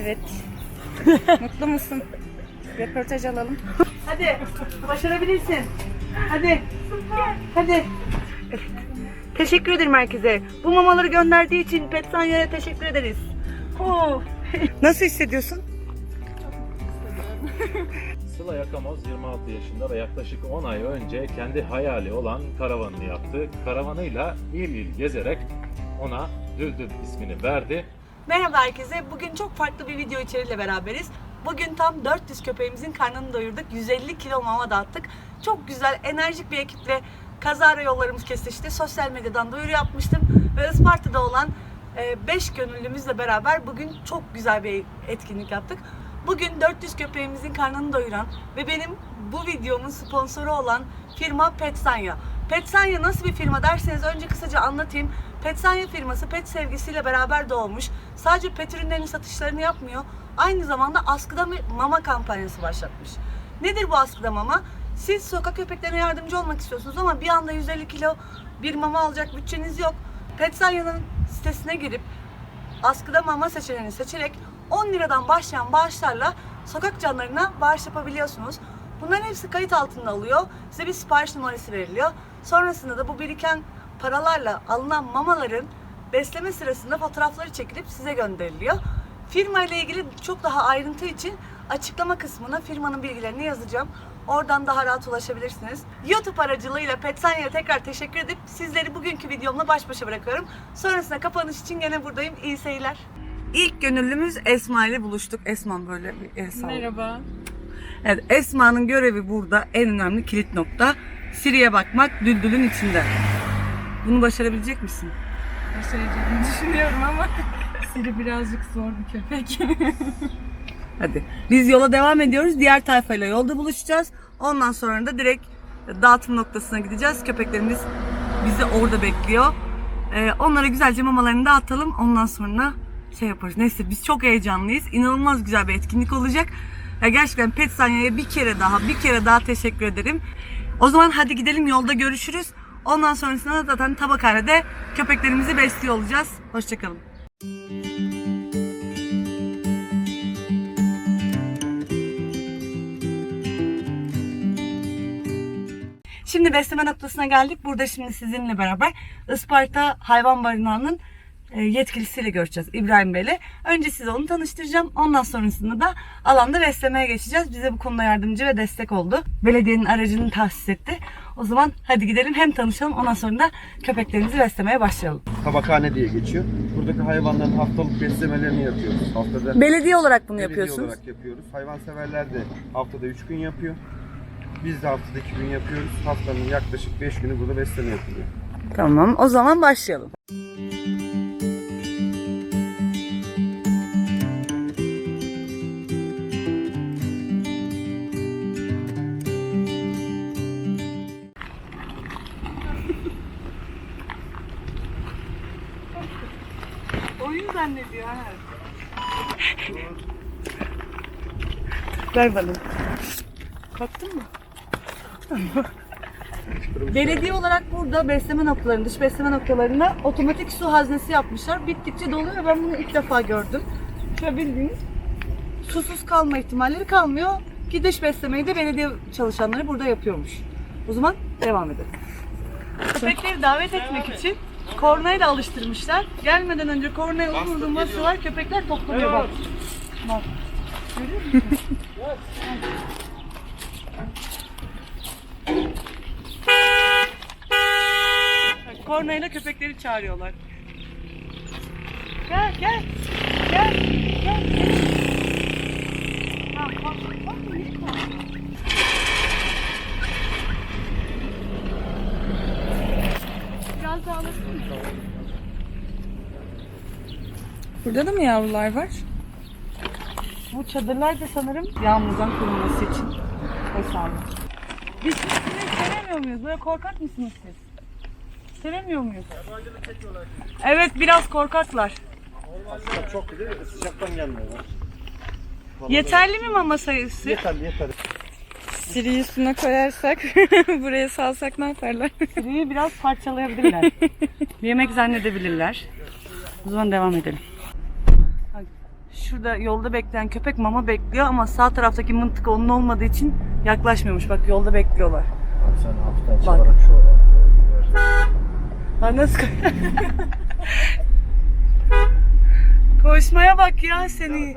Evet. Mutlu musun? Röportaj alalım. Hadi başarabilirsin. Hadi. Hadi. Teşekkür ederim herkese. Bu mamaları gönderdiği için Petsanya'ya teşekkür ederiz. Oh. Nasıl hissediyorsun? Sıla Yakamoz 26 yaşında ve yaklaşık 10 ay önce kendi hayali olan karavanını yaptı. Karavanıyla il il gezerek ona Düldül ismini verdi. Merhaba herkese. Bugün çok farklı bir video içeriğiyle beraberiz. Bugün tam 400 köpeğimizin karnını doyurduk. 150 kilo mama dağıttık. Çok güzel, enerjik bir ekiple kazara yollarımız kesişti. Sosyal medyadan duyuru yapmıştım. Ve Isparta'da olan 5 gönüllümüzle beraber bugün çok güzel bir etkinlik yaptık. Bugün 400 köpeğimizin karnını doyuran ve benim bu videomun sponsoru olan firma Petsanya. Petsanya nasıl bir firma derseniz önce kısaca anlatayım. Petsanya firması pet sevgisiyle beraber doğmuş. Sadece pet ürünlerinin satışlarını yapmıyor. Aynı zamanda askıda mama kampanyası başlatmış. Nedir bu askıda mama? Siz sokak köpeklerine yardımcı olmak istiyorsunuz ama bir anda 150 kilo bir mama alacak bütçeniz yok. Petsanya'nın sitesine girip askıda mama seçeneğini seçerek 10 liradan başlayan bağışlarla sokak canlarına bağış yapabiliyorsunuz. Bunların hepsi kayıt altında alıyor. Size bir sipariş numarası veriliyor. Sonrasında da bu biriken paralarla alınan mamaların besleme sırasında fotoğrafları çekilip size gönderiliyor. Firma ile ilgili çok daha ayrıntı için açıklama kısmına firmanın bilgilerini yazacağım. Oradan daha rahat ulaşabilirsiniz. YouTube aracılığıyla Petsanya'ya tekrar teşekkür edip sizleri bugünkü videomla baş başa bırakıyorum. Sonrasında kapanış için gene buradayım. İyi seyirler. İlk gönüllümüz Esma ile buluştuk. Esma böyle bir el sallıyor. Merhaba. Evet, Esma'nın görevi burada en önemli kilit nokta. Siri'ye bakmak düldülün içinde. Bunu başarabilecek misin? Başaracağımı düşünüyorum ama Siri birazcık zor bir köpek. Hadi. Biz yola devam ediyoruz. Diğer tayfayla yolda buluşacağız. Ondan sonra da direkt dağıtım noktasına gideceğiz. Köpeklerimiz bizi orada bekliyor. Ee, onlara güzelce mamalarını dağıtalım. Ondan sonra şey yaparız. Neyse biz çok heyecanlıyız. İnanılmaz güzel bir etkinlik olacak. Ya gerçekten Pet Sanya'ya bir kere daha, bir kere daha teşekkür ederim. O zaman hadi gidelim yolda görüşürüz. Ondan sonrasında da zaten tabakhanede köpeklerimizi besliyor olacağız. Hoşçakalın. Şimdi besleme noktasına geldik. Burada şimdi sizinle beraber Isparta Hayvan Barınağı'nın yetkilisiyle görüşeceğiz İbrahim Bey'le. Önce size onu tanıştıracağım. Ondan sonrasında da alanda beslemeye geçeceğiz. Bize bu konuda yardımcı ve destek oldu. Belediyenin aracını tahsis etti. O zaman hadi gidelim hem tanışalım ondan sonra da köpeklerimizi beslemeye başlayalım. tabakhane diye geçiyor. Buradaki hayvanların haftalık beslemelerini yapıyoruz. Haftada Belediye olarak bunu belediye yapıyorsunuz. olarak yapıyoruz. Hayvanseverler de haftada 3 gün yapıyor. Biz de haftada 2 gün yapıyoruz. Haftanın yaklaşık 5 günü burada besleme yapılıyor. Tamam o zaman başlayalım. Zannediyor ha. Ver bana. Korktun mu? Belediye olarak burada besleme noktalarında, dış besleme noktalarında otomatik su haznesi yapmışlar. Bittikçe doluyor ve ben bunu ilk defa gördüm. Şöyle bildiğiniz susuz kalma ihtimalleri kalmıyor. Ki dış beslemeyi de belediye çalışanları burada yapıyormuş. O zaman devam edelim. Köpekleri davet etmek için kornayla alıştırmışlar. Gelmeden önce kornaya uzun basıyorlar, köpekler toplanıyor bak. Bak. Görüyor musun? Bak, Kornayla köpekleri çağırıyorlar. Gel gel. Gel. Gel. Ha, bak, bak, minik var. Biraz daha alırsın mı? Burada da mı yavrular var? Bu çadırlar da sanırım yağmurdan korunması için hesabı. Biz sizi sevemiyor muyuz? Böyle korkak mısınız siz? Sevemiyor muyuz? Evet biraz korkaklar. Çok güzel. Sıcaktan gelmiyorlar. Yeterli mi mama sayısı? Yeterli yeterli. Siri'yi üstüne koyarsak, buraya salsak ne yaparlar? Sürüyü biraz parçalayabilirler. Yemek zannedebilirler. O zaman devam edelim. Şurada yolda bekleyen köpek mama bekliyor ama sağ taraftaki mıntık onun olmadığı için yaklaşmıyormuş. Bak yolda bekliyorlar. Sen hafiften Bak. çalarak şu. Ha nasıl Koşmaya bak ya seni.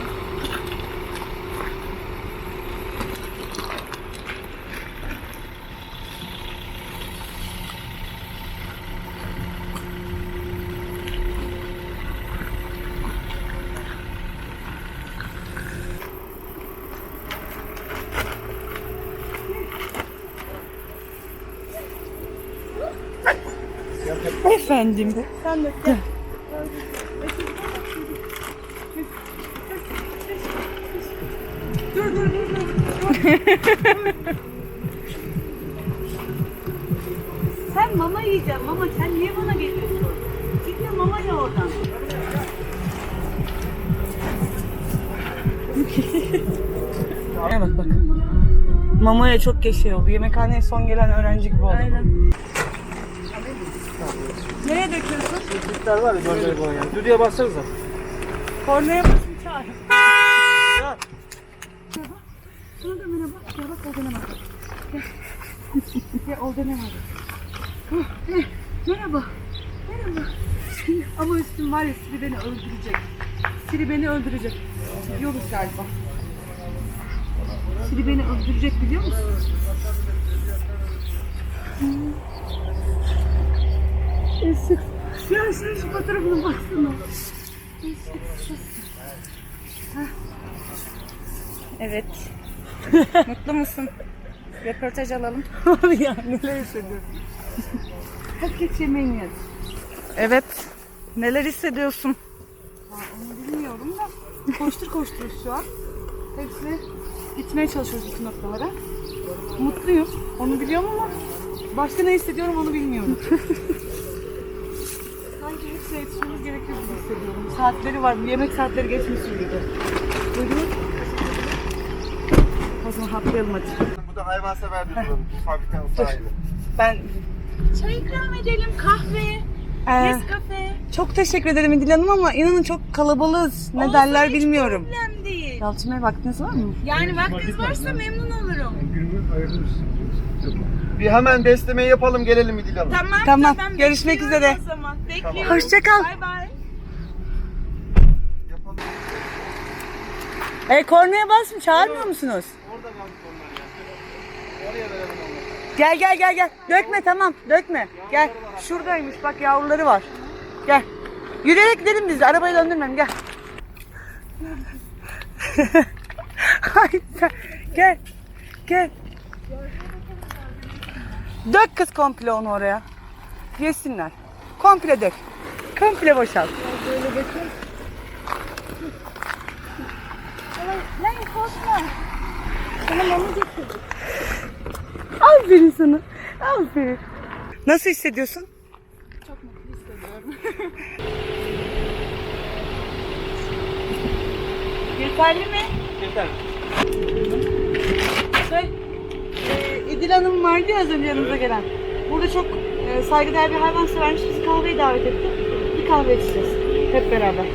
Efendim. Sen de gel. Dur dur dur dur. sen mama yiyeceksin mama sen niye bana geliyorsun? Git mama ye oradan. bak bak. Mamaya çok geç şey oldu. Yemekhaneye son gelen öğrenci gibi oldu. Aynen. Nereye döküyorsun? Çocuklar var ya böyle yani. Düdüğe bassanıza. Kornaya basın çağır. Ya. Sana da merhaba. Ya bak ne var. Gel. Ya oldu ne var. Huh, eh, Merhaba. Merhaba. Ama üstüm var ya Siri beni öldürecek. Siri beni öldürecek. Biliyoruz galiba. Siri beni öldürecek biliyor musun? Ya sen şu fotoğrafına baksana. Evet. Mutlu musun? Röportaj alalım. Abi ya neler hissediyorsun? Herkes yemeğini yer. Evet. Neler hissediyorsun? onu bilmiyorum da koştur koştur şu an. Hepsine gitmeye çalışıyoruz bütün noktalara. Mutluyum. Onu biliyorum ama başka ne hissediyorum onu bilmiyorum. Hissediyorum. Saatleri var. Yemek saatleri geçmiş gibi. Buyurun. O zaman haplayalım hadi. Bu da hayvansever bir durum. Bu fabrikanın sahibi. Ben Çay ikram edelim, kahve, Ee, Nescafe. çok teşekkür ederim İdil Hanım ama inanın çok kalabalığız. Ne Olsun, derler hiç bilmiyorum. Problem değil. Yalçın Bey vaktiniz var mı? Yani vaktiniz varsa memnun olurum. Günümüz hayırlı Bir hemen beslemeyi yapalım gelelim İdil Hanım. Tamam, Tamam, görüşmek üzere. O zaman. Bekliyorum. Hoşça kal. Bay bay. E kornaya basın çağırmıyor musunuz? Orada kaldık onlar ya. Oraya verelim onları. Gel gel gel gel. Dökme tamam dökme. Gel. Şuradaymış bak yavruları var. Gel. Yürüyerek gidelim biz de. Arabayı döndürmem gel. Hayır gel. Gel. Dök kız komple onu oraya. Yesinler. Komple dök. Komple boşalt. Lan korkma. Sana mama getirdim. Aferin sana. Aferin. Nasıl hissediyorsun? Yeterli mi? Yeter. Şey, e, İdil Hanım vardı ya az önce yanımıza gelen. Burada çok e, saygıdeğer bir hayvan severmiş. Bizi kahveye davet etti. Bir kahve içeceğiz. Hep beraber.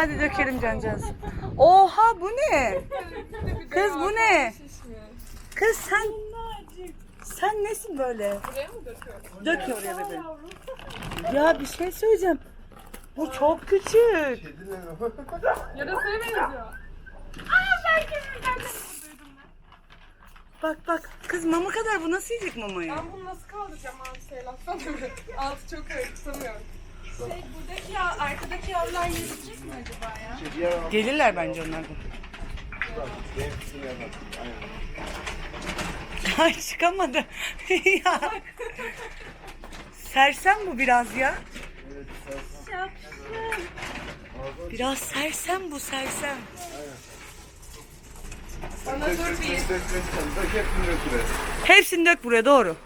Hadi dökelim cancağız. Oha bu ne? Kız bu ne? Kız sen sen nesin böyle? Buraya mı döküyorsun? Dök oraya bebeğim. Ya bir şey söyleyeceğim. Bu çok küçük. Bak bak kız mama kadar bu nasıl yiyecek mamayı? Ben bunu nasıl kaldıracağım abi şey laftan Altı çok ağır tutamıyorum. Buradaki ya, arkadaki yavrular yiyecek mi acaba ya? Gelirler bence onlar da. Ay çıkamadı. ya. Sersem bu biraz ya. Biraz sersem bu sersem. Bana dur bir. Hepsini dök buraya doğru.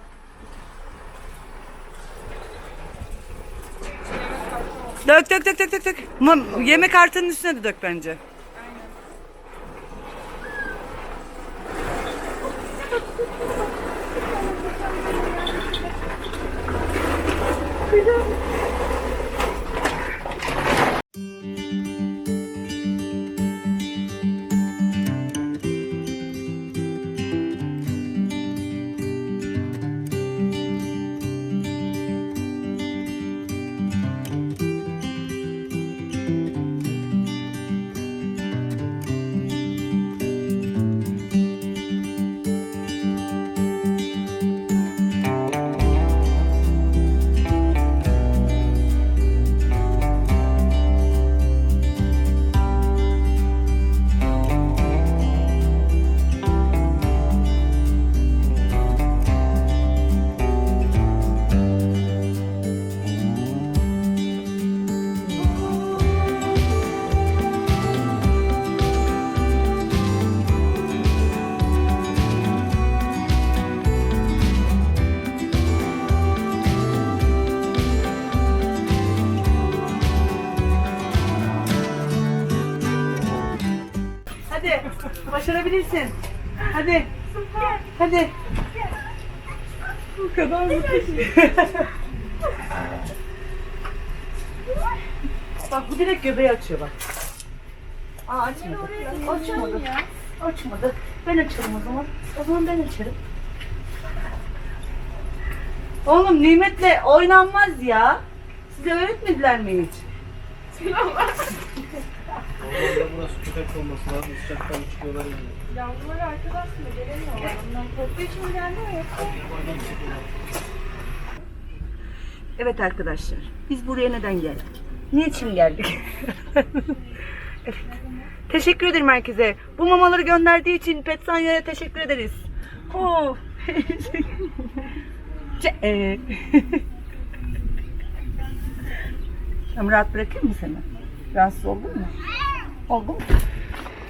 Dök dök dök dök dök dök. Ama yemek kartının üstüne de dök bence. Hadi başarabilirsin. Hadi. Hadi. Bu kadar mı? bak bu direkt göbeği açıyor bak. Aa açmadı. Açmadı. Açmadı. Ben açarım o zaman. O zaman ben açarım. Oğlum nimetle oynanmaz ya. Size öğretmediler mi hiç? Normalde burası köpek olması lazım. Sıcaktan çıkıyorlar. yani. Yavrular arkadaş mı? Gelemiyorlar. Onlar korktuğu için mi gelmiyor yoksa? Evet arkadaşlar, biz buraya neden geldik? Niçin geldik? evet. Teşekkür ederim herkese. Bu mamaları gönderdiği için Petsanya'ya teşekkür ederiz. Oh. Ce- e. Tamam rahat bırakayım mı seni? Rahatsız oldun mu? Oldun mu?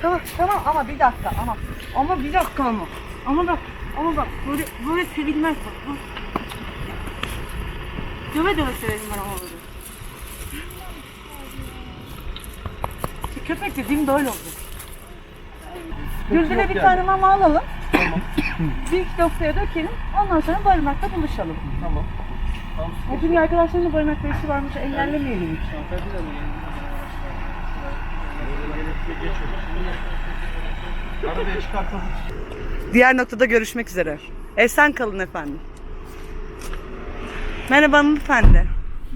Tamam tamam ama bir dakika ama ama bir dakika ama ama bak ama bak böyle böyle sevilmez bak. bak. Döve döve severim ben oğlanı. Köpek dediğim böyle oldu. Güldüre bir tane mama alalım. bir iki dosyaya dökelim. Ondan sonra barınakta buluşalım. Tamam. Tamam. Çünkü arkadaşlarımla barınakta işi varmış engellemeyelim hiç. Yani? Arabaya çıkartalım. Diğer noktada görüşmek üzere. Esen kalın efendim. Merhaba hanımefendi.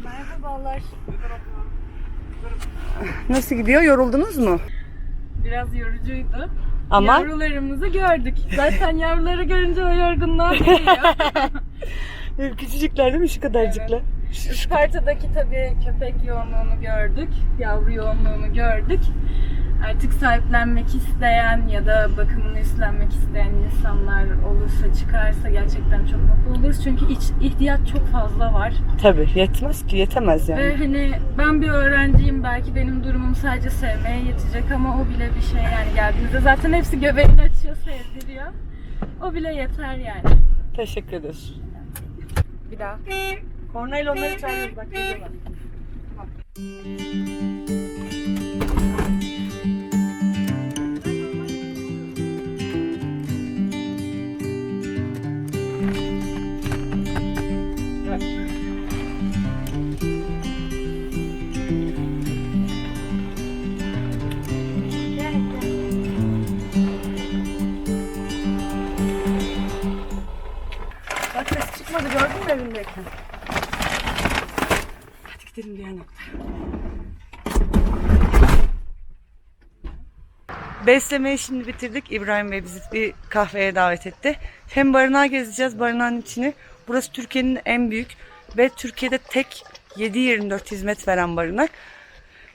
Merhabalar. Nasıl gidiyor? Yoruldunuz mu? Biraz yorucuydu. Ama Yavrularımızı gördük. Zaten yavruları görünce o yorgunluğa geliyor. küçücükler değil mi şu kadarcıklar? Isparta'daki tabii köpek yoğunluğunu gördük. Yavru yoğunluğunu gördük. Artık sahiplenmek isteyen ya da bakımını üstlenmek isteyen insanlar olursa çıkarsa gerçekten çok mutlu oluruz. Çünkü iç, ihtiyaç çok fazla var. Tabii yetmez ki yetemez yani. Ve hani ben bir öğrenciyim belki benim durumum sadece sevmeye yetecek ama o bile bir şey yani geldiğinizde zaten hepsi göbeğini açıyor sevdiriyor. O bile yeter yani. Teşekkür ederiz. Bir daha. Kornayla onları çağırıyoruz bak geliyorlar. Mü evindeyken? Hadi gidelim diğer noktaya. Beslemeyi şimdi bitirdik. İbrahim Bey bizi bir kahveye davet etti. Hem barınağı gezeceğiz, barınağın içini. Burası Türkiye'nin en büyük ve Türkiye'de tek 7-24 hizmet veren barınak.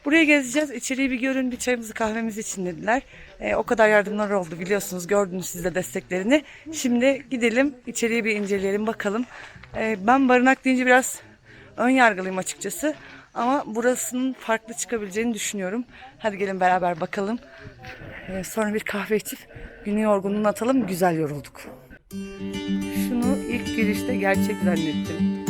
Burayı gezeceğiz. İçeriği bir görün, bir çayımızı kahvemizi için dediler. Ee, o kadar yardımlar oldu biliyorsunuz. Gördünüz siz de desteklerini. Şimdi gidelim, içeriği bir inceleyelim bakalım. Ee, ben barınak deyince biraz ön yargılıyım açıkçası. Ama burasının farklı çıkabileceğini düşünüyorum. Hadi gelin beraber bakalım. Ee, sonra bir kahve içip günü yorgunluğunu atalım. Güzel yorulduk. Şunu ilk girişte gerçek zannettim.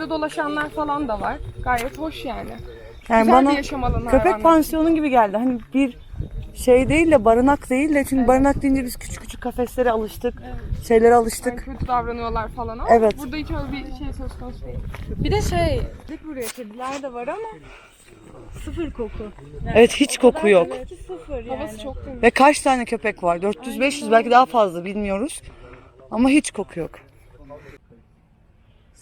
Dışarıda dolaşanlar falan da var. Gayet hoş yani. Yani Güzel bana bir yaşam alanı köpek hayvanlar. pansiyonu gibi geldi. Hani bir şey değil de barınak değil de çünkü barınak deyince biz küçük küçük kafeslere alıştık. Şeylere Yani alıştık. kötü davranıyorlar falan ama Evet. burada hiç öyle bir şey söz konusu değil. Bir de şey, dik buraya kediler de var ama Sıfır koku. Evet hiç koku yok. Evet, sıfır yani. havası çok temiz. Ve kaç tane köpek var? 400-500 belki daha fazla bilmiyoruz. Ama hiç koku yok.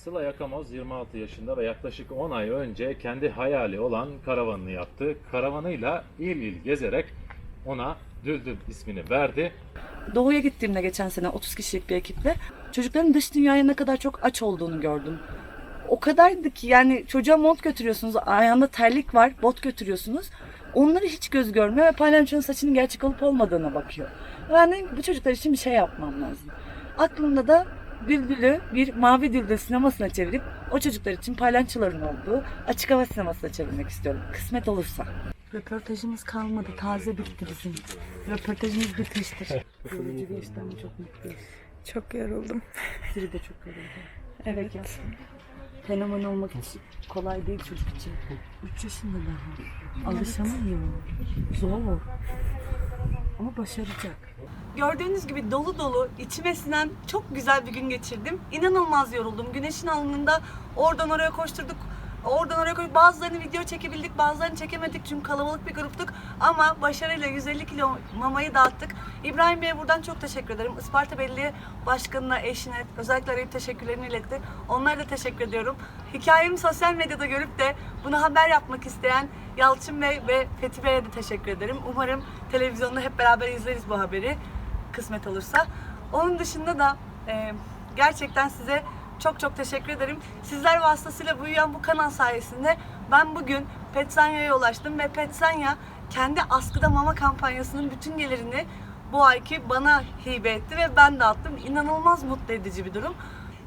Sıla Yakamoz 26 yaşında ve yaklaşık 10 ay önce kendi hayali olan karavanını yaptı. Karavanıyla il il gezerek ona Düldül ismini verdi. Doğu'ya gittiğimde geçen sene 30 kişilik bir ekiple çocukların dış dünyaya ne kadar çok aç olduğunu gördüm. O kadardı ki yani çocuğa mont götürüyorsunuz, ayağında terlik var, bot götürüyorsunuz. Onları hiç göz görmüyor ve palyaçonun saçının gerçek olup olmadığına bakıyor. Ben de bu çocuklar için bir şey yapmam lazım. Aklımda da Bülbül'ü bir mavi düldül sinemasına çevirip o çocuklar için palyaçoların olduğu açık hava sinemasına çevirmek istiyorum. Kısmet olursa. Röportajımız kalmadı. Taze bitti bizim. Röportajımız bitmiştir. Yorucu bir işten çok mutluyuz. Çok yoruldum. Siri de çok yoruldu. Evet. Fenomen olmak için kolay değil çocuk için. 3 yaşında daha. Alışamıyor. Zor. Ama başaracak. Gördüğünüz gibi dolu dolu, içime sinen çok güzel bir gün geçirdim. İnanılmaz yoruldum. Güneşin alnında oradan oraya koşturduk. Oradan oraya koştuk. Bazılarını video çekebildik, bazılarını çekemedik çünkü kalabalık bir gruptuk. Ama başarıyla 150 kilo mamayı dağıttık. İbrahim Bey'e buradan çok teşekkür ederim. Isparta Belediye Başkanı'na, eşine, özellikle arayıp teşekkürlerini iletti. Onlara da teşekkür ediyorum. Hikayemi sosyal medyada görüp de bunu haber yapmak isteyen Yalçın Bey ve Fethi Bey'e de teşekkür ederim. Umarım televizyonda hep beraber izleriz bu haberi kısmet olursa. Onun dışında da e, gerçekten size çok çok teşekkür ederim. Sizler vasıtasıyla büyüyen bu kanal sayesinde ben bugün Petsanya'ya ulaştım ve Petsanya kendi askıda mama kampanyasının bütün gelirini bu ayki bana hibe etti ve ben dağıttım. İnanılmaz mutlu edici bir durum.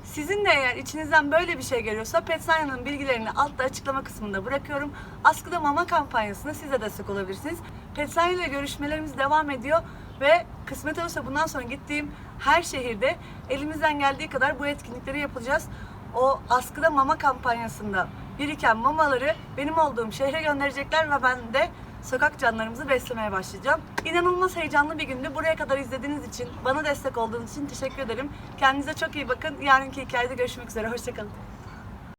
Sizin de eğer içinizden böyle bir şey geliyorsa Petsanya'nın bilgilerini altta açıklama kısmında bırakıyorum. Askıda Mama kampanyasına siz de destek olabilirsiniz. Petsanya ile görüşmelerimiz devam ediyor ve kısmet olursa bundan sonra gittiğim her şehirde elimizden geldiği kadar bu etkinlikleri yapacağız. O Askıda Mama kampanyasında biriken mamaları benim olduğum şehre gönderecekler ve ben de sokak canlarımızı beslemeye başlayacağım. İnanılmaz heyecanlı bir gündü. Buraya kadar izlediğiniz için, bana destek olduğunuz için teşekkür ederim. Kendinize çok iyi bakın. Yarınki hikayede görüşmek üzere. Hoşçakalın.